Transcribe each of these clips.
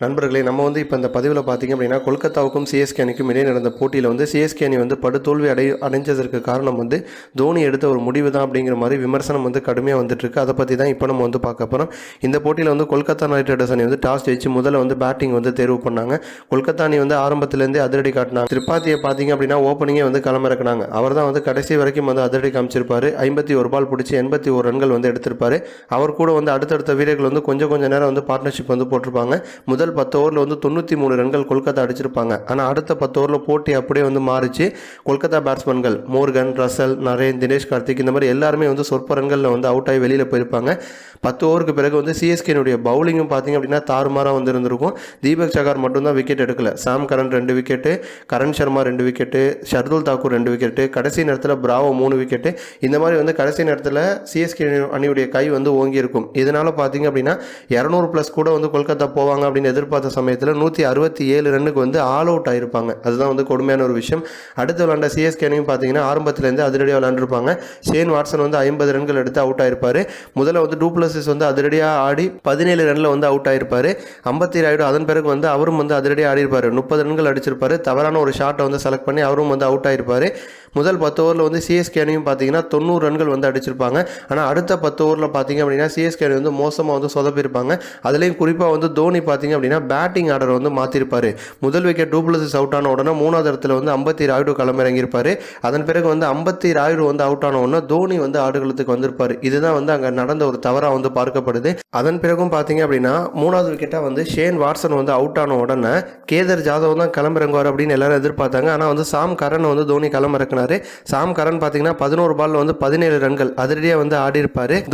நண்பர்களே நம்ம வந்து இப்போ இந்த பதிவில் பார்த்தீங்க அப்படின்னா கொல்கத்தாவுக்கும் சிஎஸ்கே அணிக்கும் இடையே நடந்த போட்டியில் வந்து சிஎஸ்கே அணி வந்து படுதோல்வி அடை அடைஞ்சதற்கு காரணம் வந்து தோனி எடுத்த ஒரு முடிவு தான் அப்படிங்கிற மாதிரி விமர்சனம் வந்து கடுமையாக வந்துட்டுருக்கு. அதை பற்றி தான் இப்போ நம்ம வந்து பார்க்க போகிறோம் இந்த போட்டியில் வந்து கொல்கத்தா நைட் ரைடர்ஸ் அணி வந்து டாஸ் ஜெயிச்சு முதல்ல வந்து பேட்டிங் வந்து தேர்வு பண்ணாங்க. கொல்கத்தா அணி வந்து ஆரம்பத்துலேருந்தே அதிரடி காட்டினாங்க. திரிபாத்தியை பார்த்தீங்க அப்படின்னா ஓப்பனிங்கே வந்து களமிறக்குனாங்க. அவர் தான் வந்து கடைசி வரைக்கும் வந்து அதிரடி காமிச்சிருப்பார். ஐம்பத்தி ஒரு பால் பிடிச்சி எண்பத்தி ஒரு ரன்கள் வந்து எடுத்திருப்பாரு. அவர் கூட வந்து அடுத்தடுத்த வீரர்கள் வந்து கொஞ்சம் கொஞ்சம் நேரம் வந்து பார்ட்னர்ஷிப் வந்து போட்டிருப்பாங்க. முதல் பத்து ஓவரில் வந்து தொண்ணூற்றி மூணு ரன்கள் கொல்கத்தா அடிச்சிருப்பாங்க. ஆனால் அடுத்த பத்து ஓவரில் போட்டி அப்படியே வந்து மாறிச்சு. Kolkata பேட்ஸ்மேன்கள் Morgan Russell Narine Dinesh Karthik இந்த மாதிரி எல்லாருமே வந்து சொற்ப ரன்களில் வந்து அவுட் ஆகி வெளியில் போயிருப்பாங்க. பத்து ஓவருக்கு பிறகு வந்து சிஎஸ்கேனுடைய பவுலிங்கும் பார்த்தீங்க அப்படின்னா தாறுமாறாக வந்து இருந்திருக்கும். தீபக் சகார் மட்டும்தான் விக்கெட் எடுக்கல. சாம் கரன் ரெண்டு விக்கெட்டு கரண் சர்மா ரெண்டு விக்கெட்டு ஷர்துல் தாக்கூர் ரெண்டு விக்கெட்டு கடைசி நேரத்தில் பிராவோ மூணு விக்கெட்டு இந்த மாதிரி வந்து கடைசி நேரத்தில் சிஎஸ்கே அணியுடைய கை வந்து ஓங்கி இருக்கும் இதனால் பார்த்தீங்க அப்படின்னா இரநூறு ப்ளஸ் கூட வந்து கொல்கத்தா போவாங்க அப்படின்னு எதிர்பார்த்த சமயத்தில் நூற்றி அறுபத்தி ஏழு ரன்னுக்கு வந்து ஆல் அவுட் ஆகிருப்பாங்க அதுதான் வந்து கொடுமையான ஒரு விஷயம். அடுத்து விளாண்ட சிஎஸ்கேனையும் பார்த்தீங்கன்னா ஆரம்பத்துலேருந்து அதிரடியாக விளாண்டுருப்பாங்க ஷேன் வாட்சன் வந்து ஐம்பது ரன்கள் எடுத்து அவுட் ஆயிருப்பாரு. முதல்ல வந்து டூப்ளஸஸ் வந்து அதிரடியாக ஆடி பதினேழு ரனில் வந்து அவுட் ஆகிருப்பார் ஐம்பத்தி ராயுடு அதன் பிறகு வந்து அவரும் வந்து அதிரடியாக ஆடிருப்பார் முப்பது ரன்கள் அடிச்சிருப்பார். தவறான ஒரு ஷாட்டை வந்து செலக்ட் பண்ணி அவரும் வந்து அவுட் ஆயிருப்பாரு. முதல் பத்து ஓவரில் வந்து சிஎஸ்கே அணியும் பார்த்தீங்கன்னா தொண்ணூறு ரன்கள் வந்து அடிச்சிருப்பாங்க. ஆனால் அடுத்த பத்து ஓவரில் பார்த்தீங்க அப்படின்னா சிஎஸ்கே அணி வந்து மோசமாக வந்து சொதப்பிருப்பாங்க அதுலேயும் குறிப்பாக வந்து தோனி பார்த்தீங்க அப்படின்னா பேட்டிங் ஆர்டர் வந்து மாற்றிருப்பார் முதல் விக்கெட் டூப்ளசிஸ் அவுட் ஆன உடனே மூணாவது இடத்துல வந்து ஐம்பத்தி ராயுடு களமிறங்கியிருப்பாரு. அதன் பிறகு வந்து ஐம்பத்தி ராயுடு வந்து அவுட் ஆன உடனே தோனி வந்து ஆடுகளத்துக்கு வந்திருப்பார். இதுதான் வந்து அங்கே நடந்த ஒரு தவறாக வந்து பார்க்கப்படுது. அதன் பிறகும் பார்த்தீங்க அப்படின்னா மூணாவது விக்கெட்டாக வந்து ஷேன் வாட்சன் வந்து அவுட் ஆன உடனே கேதர் ஜாதவ் தான் களமிறங்குவார் அப்படின்னு எல்லாரும் எதிர்பார்த்தாங்க. ஆனால் வந்து சாம் கரன் வந்து தோனி களமிறக்குனாரு. சாம் கரன் பார்த்தீங்கன்னா பதினோரு பால்ல வந்து பதினேழு ரன்கள் அதிரடியாக வந்து ஆடி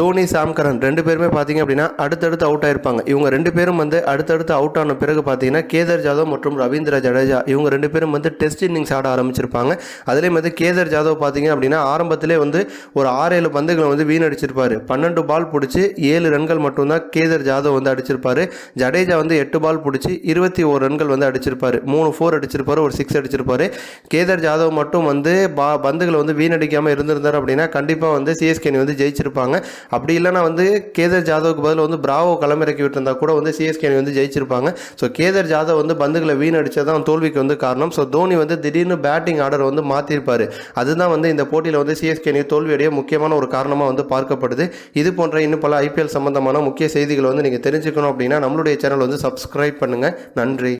தோனி சாம் கரன் ரெண்டு பேருமே பார்த்தீங்க அப்படின்னா அடுத்தடுத்து அவுட் ஆயிருப்பாங்க. இவங்க ரெண்டு பேரும் வந்து அடுத்தடுத்து அவுட் ஆன பிறகு பார்த்தீங்கன்னா கேதர் ஜாதவ் மற்றும் ரவீந்திர ஜடேஜா இவங்க ரெண்டு பேரும் வந்து டெஸ்ட் இன்னிங்ஸ் ஆட ஆரம்பிச்சிருப்பாங்க. அதுலேயும் வந்து கேதர் ஜாதவ் பார்த்தீங்க அப்படின்னா ஆரம்பத்திலே வந்து ஒரு ஆறு ஏழு பந்துகளை வந்து வீணடிச்சிருப்பார். பன்னெண்டு பால் பிடிச்சி ஏழு ரன்கள் மட்டும்தான் கேதர் ஜாதவ் வந்து அடிச்சிருப்பாரு. ஜடேஜா வந்து எட்டு பால் பிடிச்சி இருபத்தி ஒரு ரன்கள் வந்து அடிச்சிருப்பார். மூணு ஃபோர் அடிச்சிருப்பாரு ஒரு சிக்ஸ் அடிச்சிருப்பாரு. கேதர் ஜாதவ் மட்டும் வந்து பா பந்துகளை வந்து வீணடிக்காமல் இருந்திருந்தார் அப்படின்னா கண்டிப்பாக வந்து சிஎஸ்கே வந்து ஜெயிச்சிருப்பாங்க. அப்படி இல்லைனா வந்து கேதர் ஜாதவுக்கு பதில் வந்து பிராவோ களமிறக்கி விட்டிருந்தா கூட வந்து சிஎஸ்கே வந்து ஜெயிச்சிருப்பாங்க. ஸோ கேதர் ஜாதவ் வந்து பந்துகளை வீணடிச்சதான் தோல்விக்கு வந்து காரணம். ஸோ தோனி வந்து திடீர்னு பேட்டிங் ஆர்டர் வந்து மாற்றிருப்பார் அதுதான் வந்து இந்த போட்டியில் வந்து சிஎஸ்கே அணி தோல்வியடைய முக்கியமான ஒரு காரணமாக வந்து பார்க்கப்படுது. இது போன்ற இன்னும் பல ஐபிஎல் சம்பந்தமான முக்கிய செய்திகளை வந்து நீங்கள் தெரிஞ்சுக்கணும் அப்படின்னா நம்மளுடைய சேனல் வந்து சப்ஸ்கிரைப் பண்ணுங்கள் நன்றி.